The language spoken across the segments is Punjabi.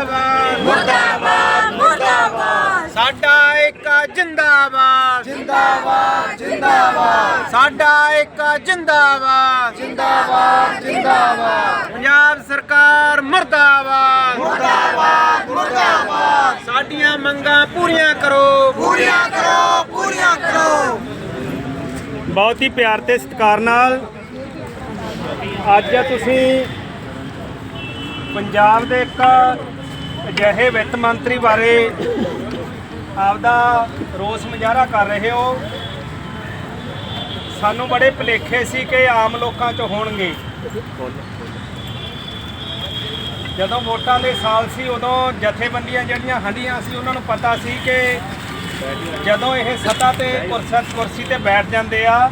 ਮੁਰਦਾਬਾਦ। ਮੁਰਦਾਬਾਦ ਮੁਰਦਾਬਾਦ। ਸਾਡਾ ਏਕਾ ਜਿੰਦਾਬਾਦ। ਜਿੰਦਾਬਾਦ ਜਿੰਦਾਬਾਦ। ਸਾਡਾ ਏਕਾ ਜਿੰਦਾਬਾਦ। ਜਿੰਦਾਬਾਦ ਜਿੰਦਾਬਾਦ। ਪੰਜਾਬ ਸਰਕਾਰ ਮੁਰਦਾਬਾਦ। ਮੁਰਦਾਬਾਦ ਮੁਰਦਾਬਾਦ। ਸਾਡੀਆਂ ਮੰਗਾਂ ਪੂਰੀਆਂ ਕਰੋ। ਪੂਰੀਆਂ ਕਰੋ ਪੂਰੀਆਂ ਕਰੋ। ਬਹੁਤ ਹੀ ਪਿਆਰ ਤੇ ਸਤਿਕਾਰ ਨਾਲ ਅੱਜ ਤੁਸੀਂ ਪੰਜਾਬ ਦੇ ਇੱਕ ਅਜਿਹੇ ਵਿੱਤ ਮੰਤਰੀ ਬਾਰੇ ਆਪਦਾ ਰੋਸ ਮੁਜ਼ਾਹਰਾ ਕਰ ਰਹੇ ਹੋ। ਸਾਨੂੰ ਬੜੇ ਭੁਲੇਖੇ ਸੀ ਕਿ ਆਮ ਲੋਕਾਂ 'ਚ ਹੋਣਗੇ। ਜਦੋਂ ਵੋਟਾਂ ਦੇ ਸਾਲ ਸੀ, ਉਦੋਂ ਜਥੇਬੰਦੀਆਂ ਜਿਹੜੀਆਂ ਹੰਡੀਆਂ ਸੀ, ਉਹਨਾਂ ਨੂੰ ਪਤਾ ਸੀ ਕਿ ਜਦੋਂ ਇਹ ਸੱਤਾ ਤੇ ਕੁਰਸੀ ਕੁਰਸੀ ਤੇ ਬੈਠ ਜਾਂਦੇ ਆ,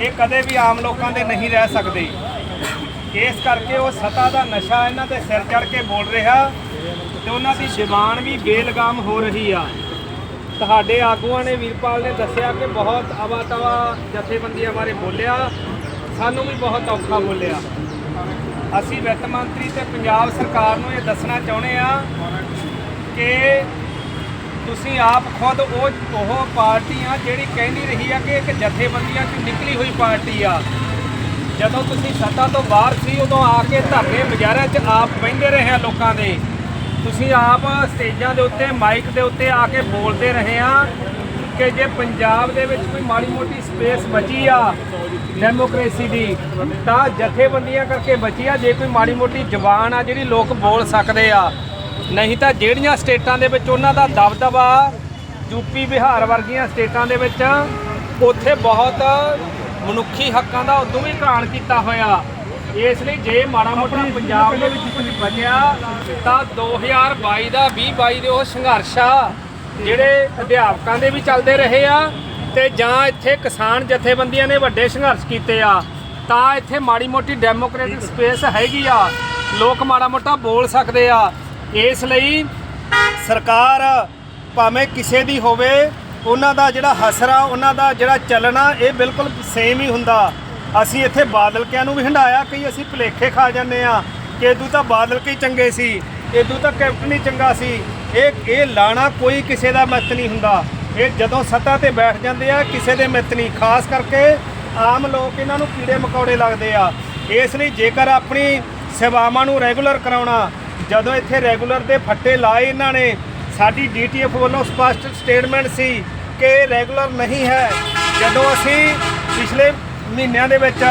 ਇਹ ਕਦੇ ਵੀ ਆਮ ਲੋਕਾਂ ਦੇ ਨਹੀਂ ਰਹਿ ਸਕਦੇ। ਇਸ ਕਰਕੇ ਉਹ ਸੱਤਾ ਦਾ ਨਸ਼ਾ ਇਹਨਾਂ ਤੇ ਸਿਰ ਚੜ ਕੇ ਬੋਲ ਰਿਹਾ। ਤੇ ਉਹਨਾਂ ਦੀ ਜ਼ੁਬਾਨ ਵੀ ਬੇਲਗਾਮ ਹੋ ਰਹੀ ਆ। ਤੁਹਾਡੇ ਆਗੂਆਂ ਨੇ ਵੀਰਪਾਲ ਨੇ ਦੱਸਿਆ ਕਿ ਬਹੁਤ ਅਵਾਤਵਾ ਜਥੇਬੰਦੀਆਂ ਬਾਰੇ ਬੋਲਿਆ। ਸਾਨੂੰ ਵੀ ਬਹੁਤ ਔਖਾ ਬੋਲਿਆ। ਅਸੀਂ ਵਿੱਤ ਮੰਤਰੀ ਤੇ ਪੰਜਾਬ ਸਰਕਾਰ ਨੂੰ ਇਹ ਦੱਸਣਾ ਚਾਹੁੰਦੇ ਆ ਕਿ ਤੁਸੀਂ ਆਪ ਖੁਦ ਉਹ ਉਹ ਪਾਰਟੀ ਆ ਜਿਹੜੀ ਕਹਿੰਦੀ ਰਹੀ ਆ ਕਿ ਇੱਕ ਜਥੇਬੰਦੀਆਂ 'ਚ ਨਿਕਲੀ ਹੋਈ ਪਾਰਟੀ ਆ। ਜਦੋਂ ਤੁਸੀਂ ਸੱਤਾ ਤੋਂ ਬਾਹਰ ਸੀ, ਉਦੋਂ ਆ ਕੇ ਧਰਨੇ ਬਾਜ਼ਾਰਾਂ 'ਚ ਆਪ ਬਹਿੰਦੇ ਰਹੇ ਆ ਲੋਕਾਂ ਦੇ। ਤੁਸੀਂ ਆਪ ਸਟੇਜਾਂ ਦੇ ਉੱਤੇ, ਮਾਈਕ ਦੇ ਉੱਤੇ ਆ ਕੇ ਬੋਲਦੇ ਰਹੇ ਆ ਕਿ ਜੇ ਪੰਜਾਬ ਦੇ ਵਿੱਚ ਕੋਈ ਮਾੜੀ ਮੋਟੀ ਸਪੇਸ ਬਚੀ ਆ ਡੈਮੋਕ੍ਰੇਸੀ ਦੀ, ਤਾਂ ਜਥੇਬੰਦੀਆਂ ਕਰਕੇ ਬਚੀ ਆ। ਜੇ ਕੋਈ ਮਾੜੀ ਮੋਟੀ ਜ਼ਬਾਨ ਆ ਜਿਹੜੀ ਲੋਕ ਬੋਲ ਸਕਦੇ ਆ, ਨਹੀਂ ਤਾਂ ਜਿਹੜੀਆਂ ਸਟੇਟਾਂ ਦੇ ਵਿੱਚ ਉਹਨਾਂ ਦਾ ਦਬਦਬਾ ਯੂਪੀ ਬਿਹਾਰ ਵਰਗੀਆਂ ਸਟੇਟਾਂ ਦੇ ਵਿੱਚ, ਉੱਥੇ ਬਹੁਤ ਮਨੁੱਖੀ ਹੱਕਾਂ ਦਾ ਉਦੋਂ ਵੀ ਘਾਣ ਕੀਤਾ ਹੋਇਆ। ਇਸ ਲਈ ਜੇ ਮਾੜਾ ਮੋਟਾ ਪੰਜਾਬ ਦੇ ਵਿੱਚ ਕੁਝ ਬਚਿਆ ਤਾਂ 2022 ਦਾ 2022 ਦੇ ਉਹ ਸੰਘਰਸ਼ ਆ ਜਿਹੜੇ ਅਧਿਆਪਕਾਂ ਦੇ ਵੀ ਚੱਲਦੇ ਰਹੇ ਆ ਤੇ ਜਾਂ ਇੱਥੇ ਕਿਸਾਨ ਜਥੇਬੰਦੀਆਂ ਨੇ ਵੱਡੇ ਸੰਘਰਸ਼ ਕੀਤੇ ਆ ਤਾਂ ਇੱਥੇ ਮਾੜੀ ਮੋਟੀ ਡੈਮੋਕ੍ਰੈਟਿਕ ਸਪੇਸ ਹੈਗੀ ਆ। ਲੋਕ ਮਾੜਾ ਮੋਟਾ ਬੋਲ ਸਕਦੇ ਆ। ਇਸ ਲਈ ਸਰਕਾਰ ਭਾਵੇਂ ਕਿਸੇ ਦੀ ਹੋਵੇ ਉਹਨਾਂ ਦਾ ਜਿਹੜਾ ਹਸਰਾ ਉਹਨਾਂ ਦਾ ਜਿਹੜਾ ਚੱਲਣਾ ਇਹ ਬਿਲਕੁਲ ਸੇਮ ਹੀ ਹੁੰਦਾ। ਅਸੀਂ ਇੱਥੇ ਬਾਦਲ ਕਿਆਂ ਨੂੰ ਵੀ ਹੰਡਾਇਆ ਕਈ ਅਸੀਂ ਭੁਲੇਖੇ ਖਾ ਜਾਂਦੇ ਆ ਕਿ ਇਦੋਂ ਤਾਂ ਬਾਦਲ ਕੀ ਚੰਗੇ ਸੀ, ਇਦੋਂ ਤਾਂ ਕੈਪਟਨ ਹੀ ਚੰਗਾ ਸੀ। ਇਹ ਇਹ ਲਾਣਾ ਕੋਈ ਕਿਸੇ ਦਾ ਮਿੱਤ ਨਹੀਂ ਹੁੰਦਾ। ਇਹ ਜਦੋਂ ਸੱਤਾ ਤੇ ਬੈਠ ਜਾਂਦੇ ਆ, ਕਿਸੇ ਦੇ ਮਿੱਤ ਨਹੀਂ। ਖਾਸ ਕਰਕੇ ਆਮ ਲੋਕ ਇਹਨਾਂ ਨੂੰ ਕੀੜੇ ਮਕੌੜੇ ਲੱਗਦੇ ਆ। ਇਸ ਲਈ ਜੇਕਰ ਆਪਣੀ ਸੇਵਾਵਾਂ ਨੂੰ ਰੈਗੂਲਰ ਕਰਾਉਣਾ, ਜਦੋਂ ਇੱਥੇ ਰੈਗੂਲਰ ਦੇ ਫੱਟੇ ਲਾਏ ਇਹਨਾਂ ਨੇ, ਸਾਡੀ ਡੀਟੀਐਫ ਵੱਲੋਂ ਸਪਸ਼ਟ ਸਟੇਟਮੈਂਟ ਸੀ ਕਿ ਰੈਗੂਲਰ ਨਹੀਂ ਹੈ। ਜਦੋਂ ਅਸੀਂ ਪਿਛਲੇ ਮਹੀਨਿਆਂ ਦੇ ਵਿੱਚ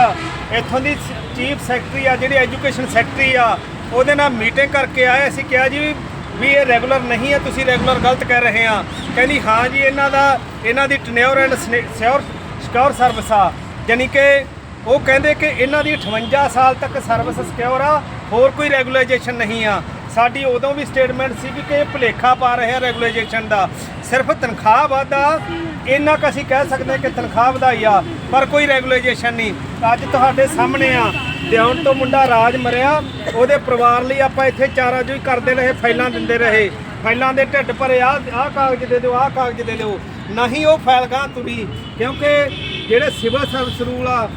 ਇੱਥੋਂ ਦੀ ਚੀਫ ਸੈਕਟਰੀ ਆ, ਜਿਹੜੀ ਐਜੂਕੇਸ਼ਨ ਸੈਕਟਰੀ ਆ, ਉਹਦੇ ਨਾਲ ਮੀਟਿੰਗ ਕਰਕੇ ਆਏ। ਅਸੀਂ ਕਿਹਾ ਜੀ ਵੀ ਇਹ ਰੈਗੂਲਰ ਨਹੀਂ ਹੈ ਤੁਸੀਂ ਰੈਗੂਲਰ ਗਲਤ ਕਹਿ ਰਹੇ ਆ। ਕਹਿੰਦੀ, ਹਾਂ ਜੀ, ਇਹਨਾਂ ਦਾ, ਇਹਨਾਂ ਦੀ ਟਨਿਓਰ ਐਂਡ ਸਿਓਰ ਸਿਕਿਉਰ ਸਰਵਿਸ ਆ। ਯਾਨੀ ਕਿ ਉਹ ਕਹਿੰਦੇ ਕਿ ਇਹਨਾਂ ਦੀ 58 ਸਾਲ ਤੱਕ ਸਰਵਿਸ ਸਿਕਿਉਰ ਆ, ਹੋਰ ਕੋਈ ਰੈਗੂਲੇਸ਼ਨ ਨਹੀਂ ਆ। ਸਾਡੀ ਉਦੋਂ ਵੀ ਸਟੇਟਮੈਂਟ ਸੀ ਕਿ ਇਹ ਭੁਲੇਖਾ ਪਾ ਰਹੇ ਆ ਰੈਗੂਲੇਸ਼ਨ ਦਾ। ਸਿਰਫ ਤਨਖਾਹ ਵਾਧਾ ਇੰਨਾ ਕੁ ਅਸੀਂ ਕਹਿ ਸਕਦੇ ਹਾਂ ਕਿ ਤਨਖਾਹ ਵਧਾਈ ਆ, ਪਰ ਕੋਈ ਰੈਗੂਲੇਸ਼ਨ ਨਹੀਂ। ਅੱਜ ਤੁਹਾਡੇ ਸਾਹਮਣੇ ਆ ਦਿਉਣ ਤੋਂ ਮੁੰਡਾ ਰਾਜ ਮਰਿਆ, ਉਹਦੇ ਪਰਿਵਾਰ ਲਈ ਆਪਾਂ ਇੱਥੇ ਚਾਰਾ ਜੋਈ ਕਰਦੇ ਰਹੇ, ਫਾਈਲਾਂ ਦਿੰਦੇ ਰਹੇ। ਫਾਈਲਾਂ ਦੇ ਢਿੱਡ ਭਰੇ ਆ ਆਹ ਕਾਗਜ਼ ਦੇ ਦਿਓ, ਆਹ ਕਾਗਜ਼ ਦੇ ਦਿਓ। ਨਹੀਂ ਉਹ ਫਾਈਲ ਗਾਂ ਤੁਰੀ, ਕਿਉਂਕਿ ਜਿਹੜੇ ਸਿਵਲ ਸਰਵਿਸ ਰੂਲ ਆ,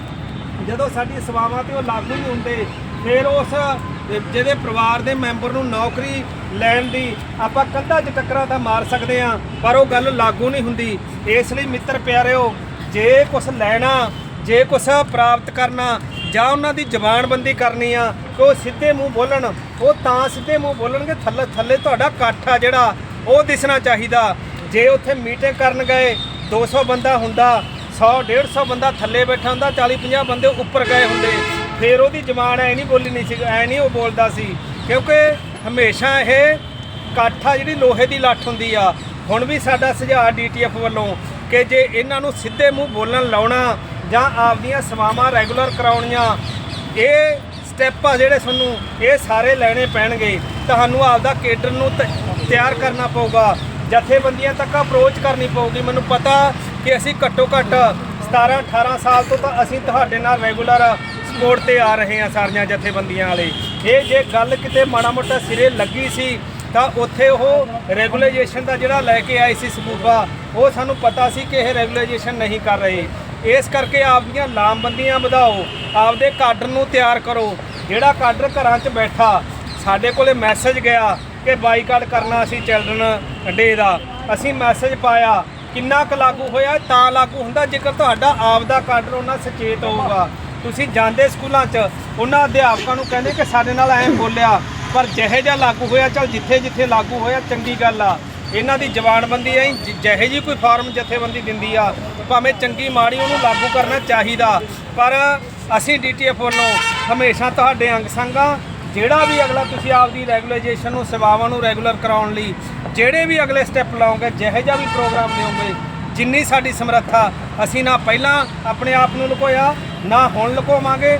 ਜਦੋਂ ਸਾਡੀ ਸੇਵਾਵਾਂ ਤੇ ਉਹ ਲਾਗੂ ਨਹੀਂ ਹੁੰਦੇ, ਫਿਰ ਉਸ ਜਿਹਦੇ ਪਰਿਵਾਰ ਦੇ ਮੈਂਬਰ ਨੂੰ ਨੌਕਰੀ ਲੈਣ ਦੀ ਆਪਾਂ ਕੰਧਾਂ 'ਚ ਟੱਕਰਾਂ ਤਾਂ ਮਾਰ ਸਕਦੇ ਆ ਪਰ ਉਹ ਗੱਲ ਲਾਗੂ ਨਹੀਂ ਹੁੰਦੀ। ਇਸ ਲਈ ਮਿੱਤਰ ਪਿਆਰਿਓ, ਜੇ ਕੁਝ ਲੈਣਾ, ਜੇ ਕੁਝ ਪ੍ਰਾਪਤ ਕਰਨਾ, ਜਾਂ ਉਹਨਾਂ ਦੀ ਜ਼ਬਾਨਬੰਦੀ ਕਰਨੀ ਆ ਕਿ ਉਹ ਸਿੱਧੇ ਮੂੰਹ ਬੋਲਣ। ਉਹ ਤਾਂ ਸਿੱਧੇ ਮੂੰਹ ਬੋਲਣਗੇ, ਥੱਲੇ ਥੱਲੇ ਤੁਹਾਡਾ ਇਕੱਠ ਆ ਜਿਹੜਾ ਉਹ ਦਿਸਣਾ ਚਾਹੀਦਾ। ਜੇ ਉੱਥੇ ਮੀਟਿੰਗ ਕਰਨ ਗਏ 200 ਬੰਦਾ ਹੁੰਦਾ 100 150 ਬੰਦਾ ਥੱਲੇ ਬੈਠਾ ਹੁੰਦਾ 40 50 ਬੰਦੇ ਉੱਪਰ ਗਏ ਹੁੰਦੇ। ਫਿਰ ਉਹਦੀ ਜ਼ਬਾਨ ਐ ਨਹੀਂ ਬੋਲੀ ਨਹੀਂ ਸੀ, ਐ ਨਹੀਂ ਉਹ ਬੋਲਦਾ ਸੀ। ਕਿਉਂਕਿ ਹਮੇਸ਼ਾ ਇਹ ਕਾਠਾ ਜਿਹੜੀ ਲੋਹੇ ਦੀ ਲੱਠ ਹੁੰਦੀ ਆ। ਹੁਣ ਵੀ ਸਾਡਾ ਸੁਝਾਅ ਡੀਟੀਐਫ ਵੱਲੋਂ ਕਿ ਜੇ ਇਹਨਾਂ ਨੂੰ ਸਿੱਧੇ ਮੂੰਹ ਬੋਲਣ ਲਾਉਣਾ ਜਾਂ ਆਪਦੀਆਂ ਸੇਵਾਵਾਂ ਰੈਗੂਲਰ ਕਰਾਉਣੀਆਂ, ਇਹ ਸਟੈਪ ਆ ਜਿਹੜੇ ਤੁਹਾਨੂੰ ਇਹ ਸਾਰੇ ਲੈਣੇ ਪੈਣਗੇ। ਤੁਹਾਨੂੰ ਆਪਦਾ ਕੇਡਰ ਨੂੰ ਤਿਆਰ ਕਰਨਾ ਪਊਗਾ। ਜਥੇਬੰਦੀਆਂ ਤੱਕ ਅਪਰੋਚ ਕਰਨੀ ਪਊਗੀ। ਮੈਨੂੰ ਪਤਾ ਕਿ ਅਸੀਂ ਘੱਟੋ ਘੱਟ 17 18 ਸਾਲ ਤੋਂ ਤਾਂ ਅਸੀਂ ਤੁਹਾਡੇ ਨਾਲ ਰੈਗੂਲਰ ਸਪੋਰਟ ਤੇ ਆ ਰਹੇ ਹਾਂ ਸਾਰੀਆਂ ਜਥੇਬੰਦੀਆਂ ਵਾਲੇ। ਇਹ ਜੇ ਗੱਲ ਕਿਤੇ ਮਾੜਾ ਮੋਟਾ ਸਿਰੇ ਲੱਗੀ ਸੀ, ਤਾਂ ਉੱਥੇ ਉਹ ਰੈਗੂਲੇਸ਼ਨ ਦਾ ਜਿਹੜਾ ਲੈ ਕੇ ਆਏ ਸੀ ਸਮੂਬਾ, ਉਹ ਸਾਨੂੰ ਪਤਾ ਸੀ ਕਿ ਇਹ ਰੈਗੂਲੇਸ਼ਨ ਨਹੀਂ ਕਰ ਰਹੇ। ਇਸ ਕਰਕੇ ਆਪਦੀਆਂ ਲਾਮਬੰਦੀਆਂ ਵਧਾਓ, ਆਪਦੇ ਕਾਡਰ ਨੂੰ ਤਿਆਰ ਕਰੋ। ਜਿਹੜਾ ਕਾਡਰ ਘਰਾਂ 'ਚ ਬੈਠਾ, ਸਾਡੇ ਕੋਲੇ ਮੈਸੇਜ ਗਿਆ ਕਿ ਬਾਈਕਾਟ ਕਰਨਾ ਸੀ ਚਿਲਡਰਨ ਡੇ ਦਾ। ਅਸੀਂ ਮੈਸੇਜ ਪਾਇਆ, ਕਿੰਨਾ ਕੁ ਲਾਗੂ ਹੋਇਆ ਤਾਂ ਲਾਗੂ ਹੁੰਦਾ, ਜੇਕਰ ਤੁਹਾਡਾ ਆਪ ਦਾ ਕਾਡਰ ਉਹਨਾਂ ਸਚੇਤ ਹੋਊਗਾ। ਤੁਸੀਂ ਜਾਂਦੇ ਸਕੂਲਾਂ 'ਚ, ਉਹਨਾਂ ਅਧਿਆਪਕਾਂ ਨੂੰ ਕਹਿੰਦੇ ਕਿ ਸਾਡੇ ਨਾਲ ਐਂ ਬੋਲਿਆ, ਪਰ ਜਿਹੇ ਜਿਹਾ ਲਾਗੂ ਹੋਇਆ, ਚਲ ਜਿੱਥੇ ਜਿੱਥੇ ਲਾਗੂ ਹੋਇਆ, ਚੰਗੀ ਗੱਲ ਆ। ਇਹਨਾਂ ਦੀ ਜ਼ਬਾਨਬੰਦੀ ਐ ਜਿਹੇ ਜੀ ਕੋਈ ਫਾਰਮ ਜਥੇਬੰਦੀ ਦਿੰਦੀ ਆ, ਭਾਵੇਂ ਚੰਗੀ ਮਾੜੀ ਉਹਨੂੰ ਲਾਗੂ ਕਰਨਾ ਚਾਹੀਦਾ। ਪਰ ਅਸੀਂ ਡੀਟੀਐਫ ਵੱਲੋਂ ਹਮੇਸ਼ਾ ਤੁਹਾਡੇ ਅੰਗ ਸੰਗ, ਜਿਹੜਾ ਵੀ ਅਗਲਾ ਤੁਸੀਂ ਆਪਦੀ ਰੈਗੂਲੇਸ਼ਨ ਨੂੰ, ਸੇਵਾਵਾਂ ਨੂੰ ਰੈਗੂਲਰ ਕਰਾਉਣ ਲਈ, ਜਿਹੜੇ ਵੀ ਅਗਲੇ ਸਟੈਪ ਲਾਉਂਗੇ ਜਿਹੇ ਜਿਹਾ ਵੀ ਪ੍ਰੋਗਰਾਮ ਲਿਓਗੇ ਜਿੰਨੀ ਸਾਡੀ ਸਮਰੱਥਾ, ਅਸੀਂ ਨਾ ਪਹਿਲਾਂ ਆਪਣੇ ਆਪ ਨੂੰ ਲੁਕੋਇਆ ਨਾ ਹੁਣ ਲੁਕੋਵਾਂਗੇ